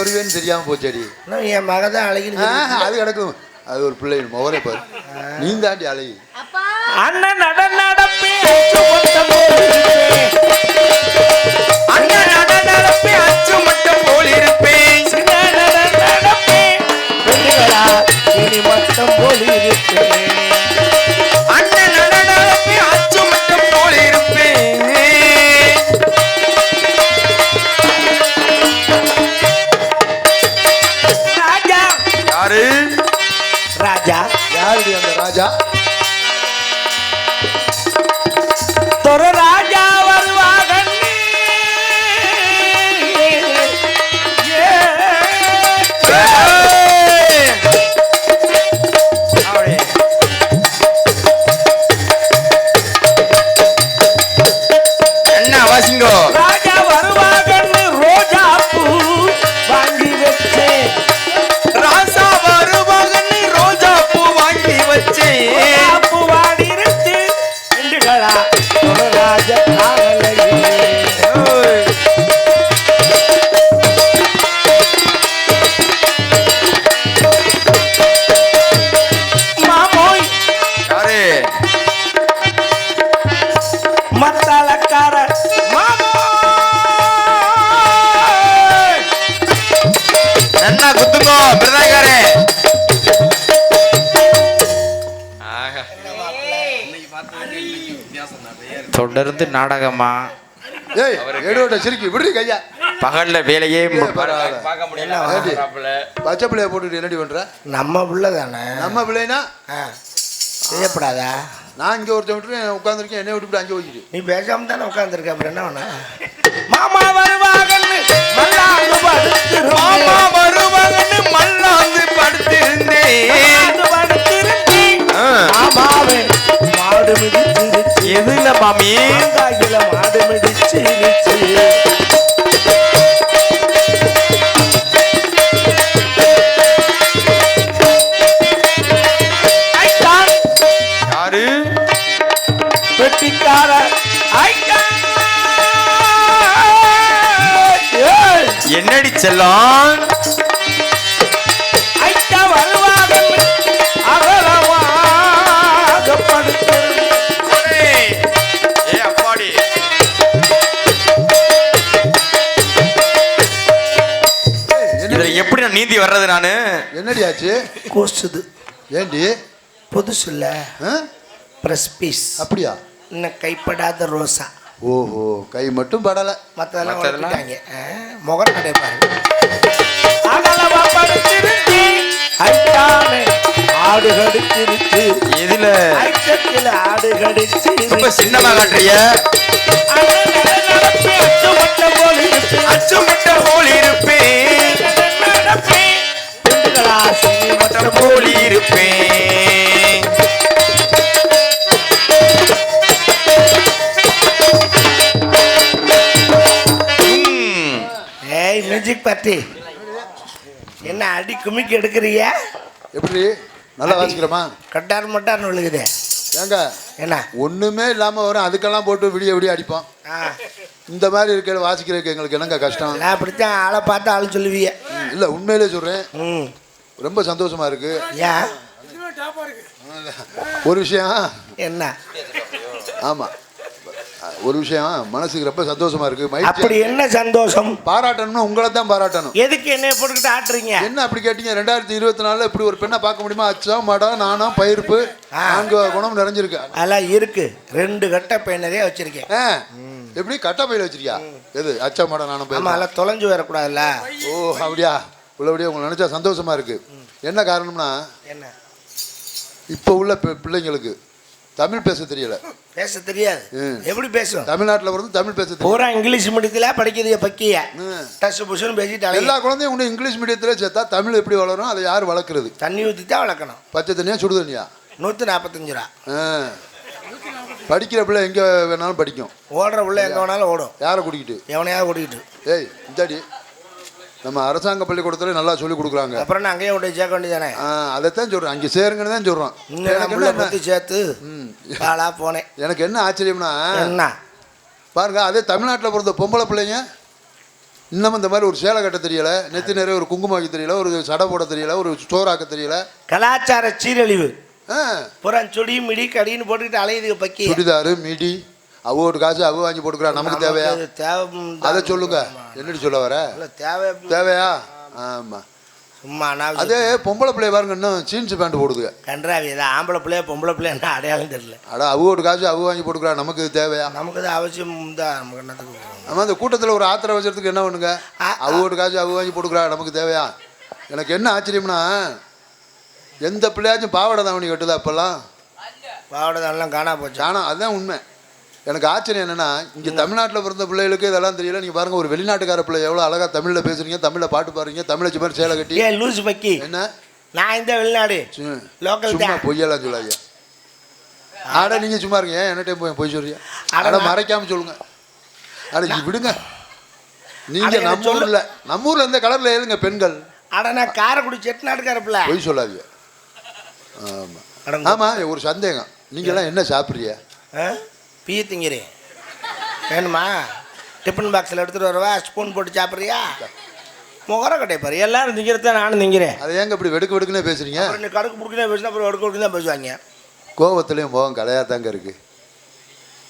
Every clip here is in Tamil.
வருவேன்னு தெரியாம போச்சடி. என் மக தான் அழகின்னு அது கிடக்கும். அது ஒரு பிள்ளை முகரே பாரு. நீ தாண்டி அழகி. அண்ணன் நட நடப்பே. அச்சு மொத்தம் போலிருப்பேன். அண்ணன் நட நடப்பே. அச்சு மட்டும் போல் இருப்பேன் சின்ன நட நடப்பே. பெண்களா இனி மொத்தம் தொடர்ந்து நாடகமா? சிரிக்கி விடுறி கையா. பகல்ல வேலையே மு- ஏய், பரவாயில்ல. ஏண்டி? பச்சை பிள்ளைய போட்டுட்டு என்னடி பண்ற? நம்ம பிள்ளை தானே நம்ம பிள்ளைனா? செய்யப்படாதா? நான் இங்க ஒருத்தன் விட்டு உட்காந்துருக்கேன் என்னை விட்டுவிட்டு அங்கே போய்க்கிட்டு நீ பேசாம தானே உட்காந்துருக்க அப்புறம் என்ன மாமா வருவாங்கன்னு மல்லாந்து. மாமா படுத்திருந்தேன். படுத்திருந்தேன். மாமாவே மாடு மிதிச்சிருச்சு எதுல மாமி மாங்காயில மாடு மிதிச்சிருச்சு நீந்தி வர்றது நானு. என்னடி ஆச்சு? கூசுது ஏண்டி? புதுசு இல்ல ஆ? ப்ரெஸ் பீஸ் அப்படியா? இன்னும் கைப்படாத ரோசா. ஓஹோ கை மட்டும் படலை. மற்றதெல்லாம் மத்ததெல்லாம்? வளர்த்துட்டாங்க முகம். ஐயாமே ஆடு கடிச்சிருச்சு எதுல? ஆடு ரொம்ப கடிச்சிருச்சு சின்னமா காட்டுறிய? அண்ணன் நட நடப்பே அச்சு மட்டம் போல் இருக்கு. அச்சுமிட்ட போல் இருப்பேன். இருப்பேன். ஏய் மியூசிக் பார்ட்டி. என்ன அடி குமிக்கி எடுக்கிறிய எப்படி? நல்லா வாசிக்கிறோமா? கட்டார் மட்டார்னு விழுகுதே. ஏங்க என்ன? ஒண்ணுமே இல்லாம வரும். அதுக்கெல்லாம் போட்டு விடிய விடிய அடிப்போம். இந்த மாதிரி இருக்கையில வாசிக்கிறதுக்கு எங்களுக்கு என்னங்க கஷ்டம்? நான் அப்படித்தான் ஆளை பார்த்து ஆள் சொல்லுவிய இல்ல உண்மையிலே சொல்றேன். ம். ரொம்ப சந்தோஷமா இருக்கு. ஏன் ஒரு விஷயம். என்ன? ஆமா. ஒரு விஷயம். மனசுக்கு ரொம்ப சந்தோஷமா இருக்கு. அப்படி என்ன சந்தோஷம்? பாராட்டணும்னா உங்களை தான் பாராட்டணும். எதுக்கு என்னைய போட்டுக்கிட்டு ஆட்டுறீங்க? என்ன அப்படி கேட்டீங்க? ரெண்டாயிரத்தி இருபத்தி நாலுல இப்படி ஒரு பெண்ணை பார்க்க முடியுமா? அச்சம் மடம் நாணம் பயிர்ப்பு. நான்கு குணம் நிறைஞ்சிருக்கு. அதெல்லாம் இருக்கு. ரெண்டு கட்ட பெண்ணதே வச்சிருக்கேன். எப்படி? கட்ட பையில வச்சிருக்கியா? எது? அச்சம் மடம் ஆமா பயிர் அதெல்லாம் தொலைஞ்சு வரக்கூடாதுல்ல. ஓ அப்படியா? உள்ளபடியா உங்களை நினைச்சா சந்தோஷமா இருக்கு. என்ன காரணம்னா என்ன? இப்போ உள்ள பிள்ளைங்களுக்கு தமிழ் பேச தெரியல. பேச தெரியாது. எப்படி பேசும் தமிழ்நாட்டுல வந்து தமிழ் பேச பூரா இங்கிலீஷ் மீடியத்தில் படிக்கிறது பக்கிய. டஸ் புஷுன்னு பேசிட்டு எல்லா. குழந்தையும் உண்டு இங்கிலீஷ் மீடியத்துல சேர்த்தா தமிழ் எப்படி வளரும் அதை யார் வளர்க்குறது? தண்ணி ஊற்றி தான் வளர்க்கணும். பச்சை தண்ணியா சுடு தண்ணியா? நூற்றி நாற்பத்தஞ்சு ரூபா. படிக்கிற பிள்ளை எங்க வேணாலும் படிக்கும். ஓடுற உள்ள எங்கே வேணாலும் ஓடும். யாரை குடிக்கிட்டு எவனையாவது கூட்டிகிட்டு ஏய் இந்தாடி. நம்ம அரசாங்க பள்ளிக்கூடத்துல நல்லா சொல்லி கொடுக்குறாங்க. அப்புறம் நான் அங்கேயே கொண்டு சேர்க்க வேண்டியதானே? அதைத்தான் சொல்றேன். அங்கே சேருங்கன்னு தான் நான் எனக்கு சேர்த்து. பாலா போனேன். எனக்கு என்ன ஆச்சரியம்னா என்ன? பாருங்க அதே தமிழ்நாட்டில் பிறந்த பொம்பளை பிள்ளைங்க இன்னமும் இந்த மாதிரி ஒரு சேலை கட்ட தெரியல நெத்தி நிறைய ஒரு குங்குமம் வைக்க தெரியல ஒரு சடை போட தெரியல ஒரு ஸ்டோராக்க தெரியல. கலாச்சார சீரழிவு. புறம் சுடி மிடி கடின்னு போட்டுக்கிட்டு அலையுதுங்க பக்கி. சுடிதாரு மிடி. அவோட்டு காசு அவ வாங்கி போட்டுக்கிறா நமக்கு தேவையா? தேவை அதை சொல்லுங்க. என்னடி சொல்ல வர? இல்ல, தேவை. தேவையா? ஆமா. சும்மா அதே பொம்பளை பிள்ளை பாருங்க இன்னும் ஜீன்ஸ் பேண்ட் போடுதுங்க கன்றாவி ஏதோ ஆம்பளை பிள்ளைய பொம்பளை பிள்ளைய அடையாளம் தெரியல. அட அவோட்டு காசு அவ வாங்கி போட்டுக்கிறா நமக்கு இது தேவையா? நமக்கு அது அவசியம் தான் நமக்கு என்னத்துக்கு நம்ம அந்த கூட்டத்தில் ஒரு ஆத்திரம் வச்சுறதுக்கு என்ன பண்ணுங்க? ஆ. அவோட்டு காசு அவ வாங்கி போட்டுக்கிறா நமக்கு தேவையா? எனக்கு என்ன ஆச்சரியம்னா எந்த பிள்ளையாச்சும் பாவாடை தாவணி கட்டுதா அப்பெல்லாம்? பாவடதெல்லாம் காணா போச்சு. ஆனால் அதுதான் உண்மை. எனக்கு ஆச்சரியம் என்னன்னா இங்கே தமிழ்நாட்டில் பிறந்த பிள்ளைகளுக்கு இதெல்லாம் தெரியல. நீங்கள் பாருங்க ஒரு வெளிநாட்டுக்கார பிள்ளை எவ்வளோ அழகாக தமிழில் பேசுறீங்க தமிழில் பாட்டு பாடுறீங்க தமிழை மாதிரி சேலை கட்டி. ஏன் லூசு பக்கி. என்ன? நான் இந்த வெளிநாடு. லோக்கல் சும்மா பொய்யெல்லாம் சொல்லாங்க ஆட நீங்க சும்மா இருங்க. ஏன் என்ன டைம் போய் பொய் சொல்றீங்க? அட அட நான்- மறைக்காம சொல்லுங்க. அட நீ விடுங்க. நீங்க அட எனக்கு நம்ம. ஊர்ல நம்ம ஊர்ல எந்த கலர்ல ஏழுங்க பெண்கள். அட நான் காரைக்குடி செட்டிநாட்டுக்கார பிள்ளை. பொய் சொல்லாதீங்க. ஆமா. அட ஆமா ஒரு சந்தேகம். நீங்க எல்லாம் என்ன சாப்பிட்றீங்க? ஆ? பீ திங்கிறேன் வேணுமா? டிஃபன் பாக்ஸில் எடுத்துகிட்டு வரவா ஸ்பூன் போட்டு சாப்பிட்றியா? முகர கட்டை பாரு எல்லாரும் திங்கிறத நானும் திங்கிறேன். அதை ஏங்க இப்படி வெடுக்கு வெடுக்குன்னே பேசுறீங்க? அப்புறம் நீ கடுக்கு பிடிக்கினா பேசினா அப்புறம் எடுக்க தான் பேசுவாங்க. கோவத்துலயும் முகம் கலையா தாங்க இருக்கு.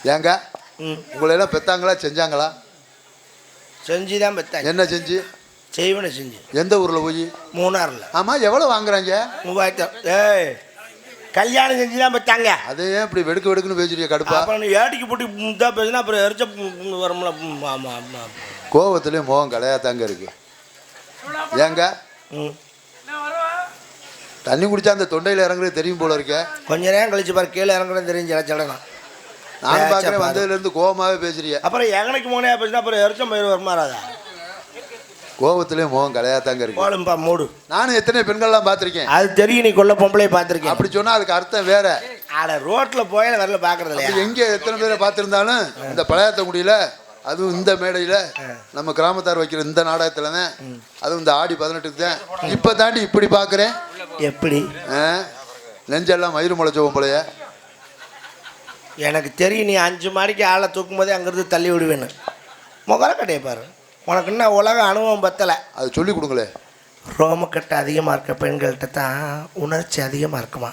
ஏங்க ம். உங்களை எல்லாம் பெத்தாங்களா செஞ்சாங்களா? செஞ்சு தான் பெத்தாங்க என்ன செஞ்சு? செய்வனை செஞ்சு. எந்த ஊர்ல போய்? மூணாறில். ஆமா எவ்வளவு வாங்குறாங்க? மூவாயிரத்தி ஏய் கல்யாணம் செஞ்சு தான் பெற்றாங்க அதை ஏன் இப்படி வெடுக்கு வெடுக்குன்னு பேசுறீங்க கடுப்பா? அப்புறம் நீ ஏடிக்கு போட்டு தான் பேசினா அப்புறம் எரிச்ச வரும்ல. கோவத்துலயும் முகம் கலையா தாங்க இருக்கு. ஏங்க? தண்ணி குடிச்சா அந்த தொண்டையில இறங்குறது தெரியும் போல இருக்கே. கொஞ்ச நேரம் கழிச்சு பாரு கீழே இறங்குறது தெரிஞ்சு இலச்சடலாம் நானும் பேச்ச பார்க்குறேன் பாரு. வந்ததுல இருந்து கோவமாவே பேசுறிய. அப்புறம் எங்கனைக்கு மோனையா பேசினா அப்புறம் எரிச்சம் பயிர் வருமாறாதா? கோவத்துலயும் முகம் கலையா தாங்க இருக்கு. போலும்பா மூடு. நானும் எத்தனை பெண்கள்லாம் பார்த்திருக்கேன். அது தெரியும் நீ கொல்ல பொம்பளை பார்த்துருக்கேன். அப்படி சொன்னா அதுக்கு அர்த்தம் வேற. ஆட ரோட்ல போய் வரல பாக்குறது இல்லையா? எங்க எத்தனை பேரை பார்த்திருந்தாலும் இந்த பழையாத்தங்குடியில அதுவும் இந்த மேடையில நம்ம கிராமத்தார் வைக்கிற இந்த நாடகத்துல தான் அதுவும் இந்த ஆடி பதினெட்டுக்கு தான் இப்ப தாண்டி இப்படி பாக்குறேன் எப்படி? நெஞ்செல்லாம் மயிறு முளைச்ச பொம்பளைய எனக்கு தெரியும் நீ அஞ்சு மாடிக்கு ஆளை தூக்கும் போதே அங்கிருந்து தள்ளி விடுவேன்னு. முகர கடையை பாரு. உனக்கு என்ன உலக அனுபவம் பத்தலை. அதை சொல்லி கொடுங்களே. ரோமக்கட்டை அதிகமாக இருக்க பெண்கள்கிட்ட தான் உணர்ச்சி அதிகமாக இருக்குமா?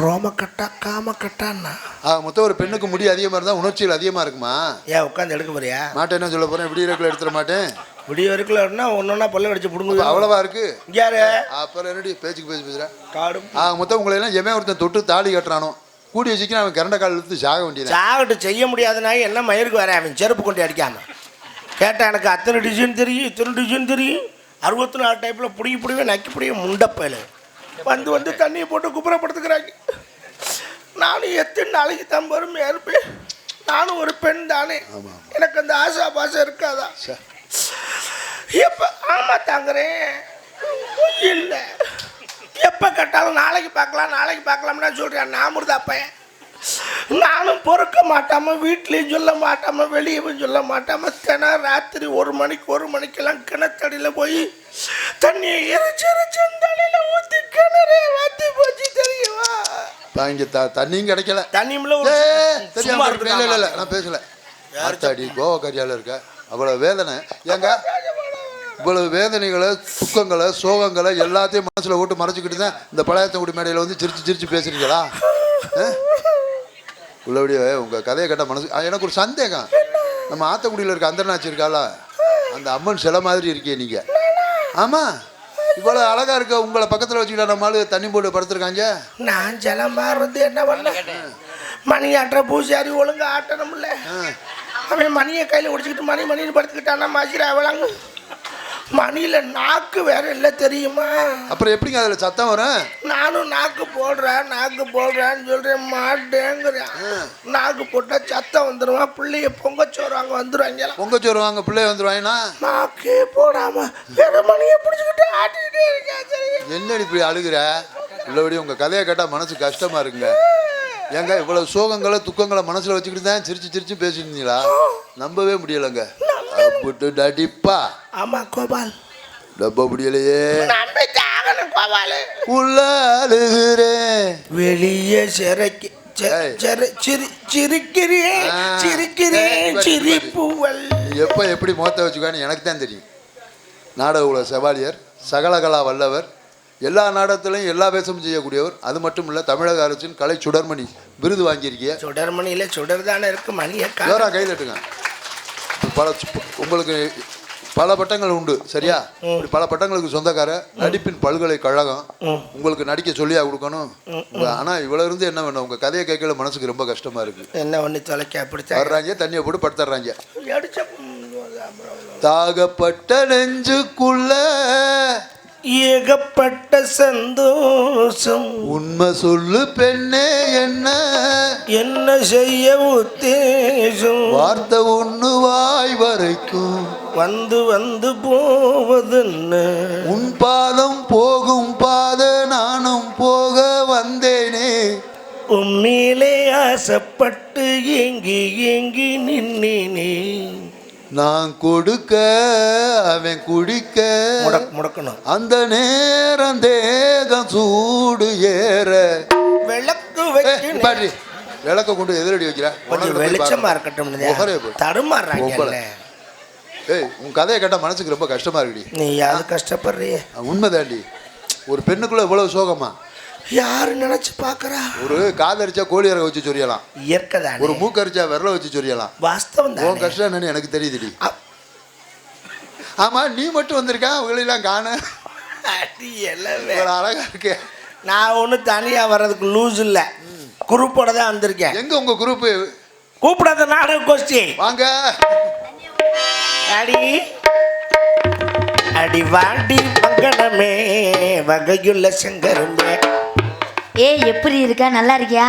ரோமக்கட்டா காமக்கட்டான்னா? ஆக மொத்தம் ஒரு பெண்ணுக்கு முடி அதிகமா இருந்தா உணர்ச்சிகள் அதிகமா இருக்குமா? ஏன் உட்காந்து எடுக்க போறியா? மாட்டேன் என்ன சொல்ல போறேன்? விடிய ரேக்கில் எடுத்துட மாட்டேன். விடிய வரைக்கும் ஒன்றா ஒன்றா பொல்ல கடிச்சு அப்ப பிடுங்குது. அவ்வளவா இருக்கு? யாரு? அப்புறம் என்னடி பேச்சுக்கு பேசி பேசுறேன் காடும் ஆக மொத்தம் உங்களை எல்லாம் எவன் ஒருத்தன் தொட்டு தாலி கட்டுறானோ கூடிய சீக்கிரம் அவன் கரண்ட கால் இழுத்து சாக வேண்டியது சாகட்டு செய்ய முடியாதுனா என்ன மயிருக்கு வர? அவன் செருப்பு கொண்டு அடிக்காம. கேட்டா எனக்கு அத்தனை டிசைன் தெரியும் இத்தனை டிசைன் தெரியும். அறுபத்தி நாலு டைப்பில் பிடிக்க பிடிவே நக்கி பிடிக்க முண்டப்பயல். வந்து வந்து தண்ணியை போட்டு குப்புறப்படுத்துக்கிறாங்க நானும் எத்தனை நாளைக்கு தான் பொறுமையாக இருப்பேன். நானும் ஒரு பெண் தானே. எனக்கு அந்த ஆசா பாசம் இருக்காதா. எப்போ ஆமாம் தாங்குறேன்? இல்லை. எப்போ கேட்டாலும் நாளைக்கு பார்க்கலாம் நாளைக்கு பார்க்கலாம்னா சொல்கிறேன் நாமருதா பையன் நானும் பொறுக்க மாட்டாம வீட்லேயும் சொல்ல மாட்டாம வெளியவும் சொல்ல மாட்டாம தினம் ராத்திரி ஒரு மணிக்கு ஒரு மணிக்கெல்லாம் கிணத்தடியில் போய் தண்ணியை இறைச்சி இறைச்சி அந்த தலையில ஊற்றி கிணறே வத்தி போச்சு தெரியுமா? இங்க த- தண்ணியும் கிடைக்கல. ஏய், தெரியாம. இல்ல, இல்ல. நான் பேசல. ஆத்தாடி கோவக்காரியால இருக்க. அவ்வளவு வேதனை. ஏங்க? இவ்வளவு வேதனைகளை துக்கங்களை சோகங்களை எல்லாத்தையும் மனசுல போட்டு மறைச்சிக்கிட்டு தான் இந்த பழையத்தங்குடி மேடையில வந்து சிரிச்சு சிரிச்சு பேசுறீங்களா? உள்ளபடியே உங்க கதையை கேட்ட மனசு எனக்கு ஒரு சந்தேகம். நம்ம ஆத்தக்குடியில இருக்க அந்தர்நாச்சி இருக்கால அந்த அம்மன் சிலை மாதிரி இருக்கே நீங்க. ஆமா? இவ்வளவு அழகா இருக்க உங்களை பக்கத்துல வச்சுக்கிட்டா நம்ம ஆளு தண்ணி போட்டு படுத்திருக்காங்க. நான் ஜலமா இருந்து என்ன பண்ண? மணி ஆட்டுற பூசாரி ஒழுங்கா ஆட்டணும்ல. அவன் மணியை கையில் குடிச்சிக்கிட்டு மணி மணின்னு படுத்துக்கிட்டானா மாசிரா அவளாங்க. மணியில நாக்கு வேற இல்லை தெரியுமா? அப்புறம் எப்படிங்க அதுல சத்தம் வரும்? நானும் நாக்கு போடுறேன் நாக்கு போடுறேன்னு சொல்றேன் மாட்டேங்கிறேன். நாக்கு போட்டா சத்தம் வந்துடுவான் பிள்ளைய பொங்கச்சோறு அங்கே வந்துடுவாங்க பொங்கச்சோறு வாங்க பிள்ளை வந்துருவாங்கன்னா நாக்கே போடாம வேற மணியை பிடிச்சிக்கிட்டு ஆட்டிக்கிட்டே இருக்கேன் என்ன இப்படி அழுகுற? உள்ளபடி உங்க கதையை கேட்டா மனசு கஷ்டமா இருக்குங்க. ஏங்க இவ்வளவு சோகங்களை துக்கங்களை மனசுல வச்சுக்கிட்டு தான் சிரிச்சு சிரிச்சு பேசியிருந்தீங்களா நம்பவே முடியலங்க. அப்பட்டு நடிப்பா. ஆமா கோபால். நம்ப முடியலையே. உள்ள அழுகுறேன். வெளியே சிறைக்கு எப்போ எப்படி முகத்தை வச்சுக்கான்னு எனக்கு தான் தெரியும். நாடக உலக செவாலியர் சகலகலா வல்லவர் எல்லா நாடகத்திலையும் எல்லா வேஷமும் செய்யக்கூடியவர் அது மட்டும் இல்லை தமிழக அரசின் கலை சுடர்மணி விருது வாங்கியிருக்கிய சுடர்மணியில சுடர் தானே இருக்கு மணியை கையில் எட்டுங்க பல உங்களுக்கு பல பட்டங்கள் உண்டு சரியா? இப்படி பல பட்டங்களுக்கு சொந்தக்கார நடிப்பின் பல்கலைக்கழகம் உங்களுக்கு நடிக்க சொல்லியா கொடுக்கணும்? ஆனால் இவ்வளோ இருந்து என்ன வேணும்? உங்கள் கதையை கேட்கல மனசுக்கு ரொம்ப கஷ்டமா இருக்கு. என்ன ஒண்ணு தொலைக்க அப்படித்தான் வர்றாங்க தண்ணியை போட்டு படுத்துறாங்க. தாகப்பட்ட நெஞ்சுக்குள்ள ஏகப்பட்ட சந்தோஷம். உண்மை சொல்லு பெண்ணே என்ன? என்ன செய்ய உத்தேசம்? வார்த்தை ஒண்ணு வாய் வரைக்கும். வந்து வந்து போவதுன்னு? உன் பாதம் போகும் பாத நானும் போக வந்தேனே. உம்மிலே ஆசைப்பட்டு ஏங்கி ஏங்கி நின்னேனே. நான் கொடுக்க அவன் குடிக்க. முடக் முடக்கணும். அந்த நேரம் தேகம் சூடு ஏற. விளக்கு பாட்டி விளக்க கொண்டு எதிரடி வைக்கிற? கொஞ்சம் வெளிச்சமா இருக்கட்டும். தடுமாறுறாங்க. ஏய் உன் கதையை கேட்டால் மனசுக்கு ரொம்ப கஷ்டமா இருக்குடி. நீ யாரு கஷ்டப்படுறிய. உண்மைதாண்டி. ஒரு பெண்ணுக்குள்ள இவ்வளவு சோகமா? யாரு நினைச்சு பாக்குறா ஒரு காதரிச்சா கோழி இறக வச்சு சொரியலாம். இயற்கை ஒரு மூக்கரிச்சா விரல வச்சு சொரியலாம். வாஸ்தவம் உன் கஷ்டம் என்னன்னு எனக்கு தெரியுதுடி. ஆமா நீ மட்டும் வந்திருக்கா? அவங்களெல்லாம் காண. அழகா இருக்கே. நான் ஒன்றும் தனியா வர்றதுக்கு லூஸ் இல்ல. குரூப்போட தான் வந்திருக்கேன். எங்க உங்க குரூப் கூப்பிடாத நாடக கோஷ்டி. வாங்க. அடி. அடி வாடி மங்கனமே வகையுள்ள செங்கருமே ஏய் எப்படி இருக்க? நல்லா இருக்கியா?